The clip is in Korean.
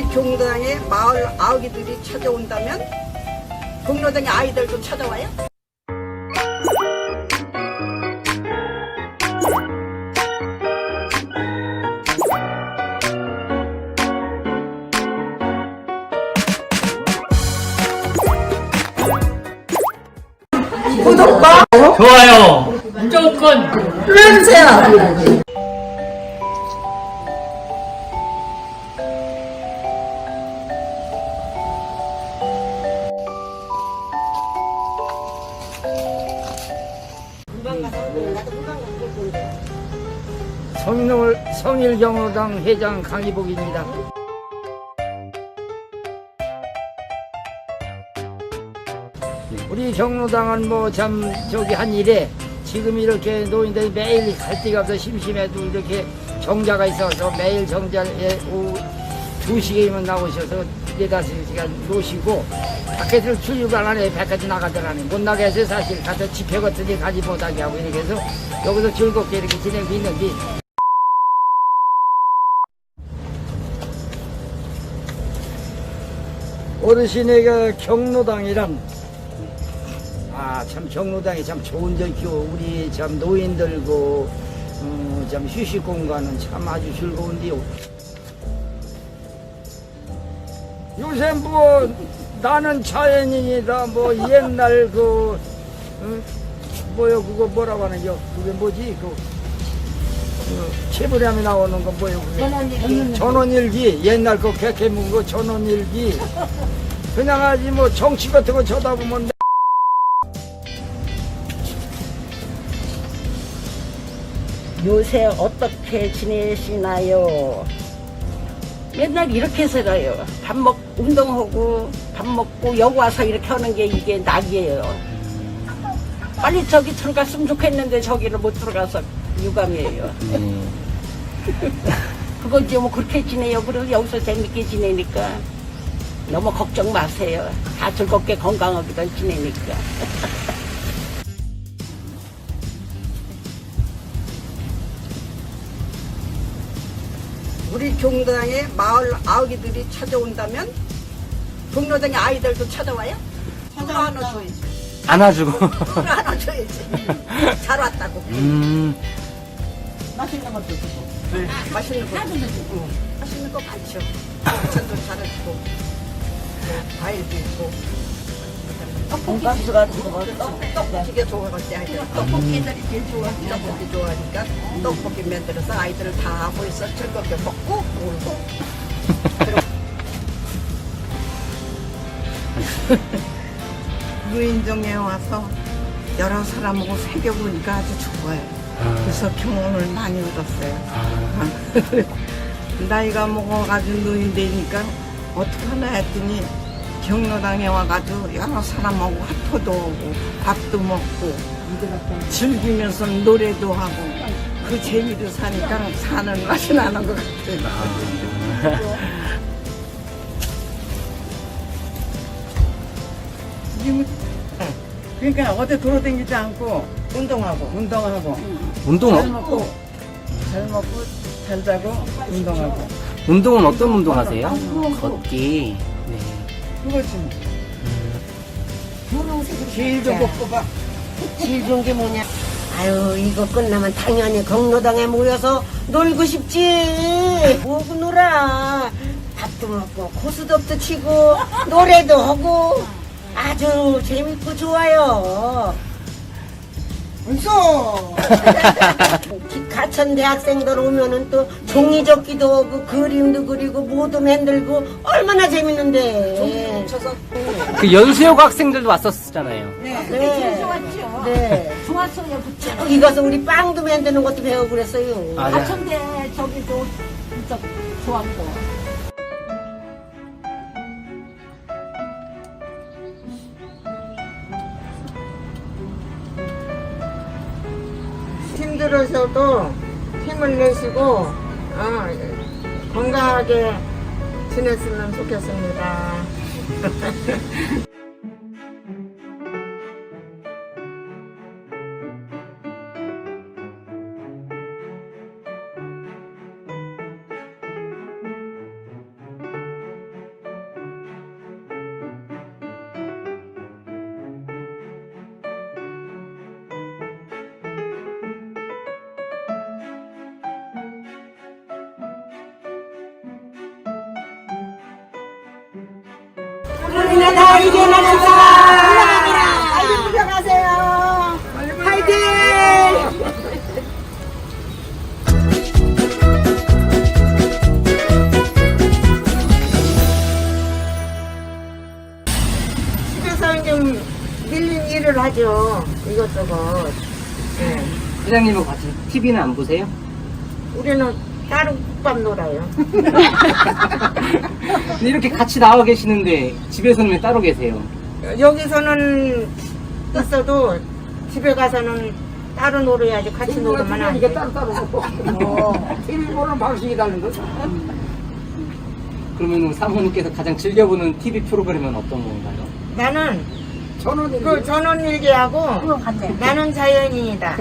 우리 경로당에 마을 아기들이 찾아온다면 경로당의 아이들도 찾아와요? 구독과 좋아요. 무조건 눌러주세요. 성일, 성일경로당 회장 강희복입니다. 우리 경로당은 뭐 참 저기 한 일에 지금 이렇게 노인들이 매일 갈 데가 없어 심심해도 이렇게 정자가 있어서 매일 정자에 오후 2시간이면 나오셔서 네다섯 시간 노시고 밖에서 출입을 안 해. 밖까지 나가더라니. 못 나게 해서 사실 가서 집회 같은 데 가지 못하게 하고 이렇게 해서 여기서 즐겁게 이렇게 지내고 있는데 어르신에게 경로당이란 아 참 경로당이 참 좋은 데있고 우리 참 노인들고 음, 참 휴식 공간은 참 아주 즐거운데요. 요새 뭐 나는 자연인이다. 뭐 옛날 그 응? 뭐요? 그거 뭐라고 하는겨 그게 뭐지? 그, 그 채불함이 나오는 거 뭐요? 그게? 전원일기. 옛날 그 개캐문 거 전원일기. 그냥 하지 뭐 정치 같은 거 쳐다보면 요새 어떻게 지내시나요? 맨날 이렇게 살아요. 밥 먹, 운동하고, 밥 먹고, 여기 와서 이렇게 하는 게 이게 낙이에요. 빨리 저기 들어갔으면 좋겠는데 저기를 못 들어가서 유감이에요. 그거 이제 뭐 그렇게 지내요. 그리고 여기서 재밌게 지내니까 너무 걱정 마세요. 다 즐겁게 건강하게 지내니까. 우리 경로당에 마을 아기들이 찾아온다면 경로당의 아이들도 찾아와요? 찾아 안아줘야지. 안아주고. 안아줘야지. 잘 왔다고. 음. 맛있는 것도 주고. 맛있는 거. 응. 맛있는 거 많죠. 반찬도 잘해주고. 뭐 과일도 있고. 돈가스 같은 거 떡볶이가 좋아하지 아이들. 떡볶이들이 제일 좋아. 떡볶이 좋아하니까 떡볶이 만들어서 아이들을 다 모여서 즐겁게 먹고 놀고. 무인정에 와서 여러 사람하고 새겨 보니까 아주 좋아요. 그래서 경험을 많이 얻었어요. 나이가 먹어가지고 노인 되니까 어떡하나 했더니 경로당에 와가지고 여러 사람하고 화토도 하고 밥도 먹고 즐기면서 노래도 하고 그 재미로 사니까 사는 맛이 나는 것 같아요. 이거- 그러니까 어디 돌아다니지 않고 운동하고 운동하고 운동, 잘 먹고 잘 먹고 잘 자고 운동하고 운동은 어떤 운동 하세요? 걷기. 네. 그거지 길도 못 뽑아 제일 좋은 게 뭐냐? 아유, 이거 끝나면 당연히 경로당에 모여서 놀고 싶지. 뭐고 놀아. 밥도 먹고, 코스톱도 치고, 노래도 하고, 아주 재밌고 좋아요. 웃어 가천 대학생들 오면은 또 종이 접기도 하고, 그림도 그리고, 모도 만들고, 얼마나 재밌는데. 쳐서 그 연수여고 학생들도 왔었잖아요. 네. 좋았죠. 네. 좋았어요. 저기 가서 우리 빵도 만드는 것도 배우고 그랬어요. 아, 네. 하천대 저기도 진짜 좋았고. 힘들어서도 힘을 내시고 어, 건강하게 지냈으면 좋겠습니다. ハハハハ! 이게 나니다 빨리 부정하세요. 파이팅! 집에서 하죠. 이것저것. 네. 회장님은 같이 TV는 안 보세요? 우리는 따로 국밥 놀아요. 근데 이렇게 같이 나와 계시는데 집에서는 왜 따로 계세요? 여기서는 있어도 집에 가서는 따로 놀아야지 같이 놀으면 안 이게 돼. 따로 따로 어, TV 보는 방식이 다른 거죠. 그러면 사모님께서 가장 즐겨보는 TV 프로그램은 어떤 건가요? 나는 저는 그 전원 일기하고 나는 자연인이다.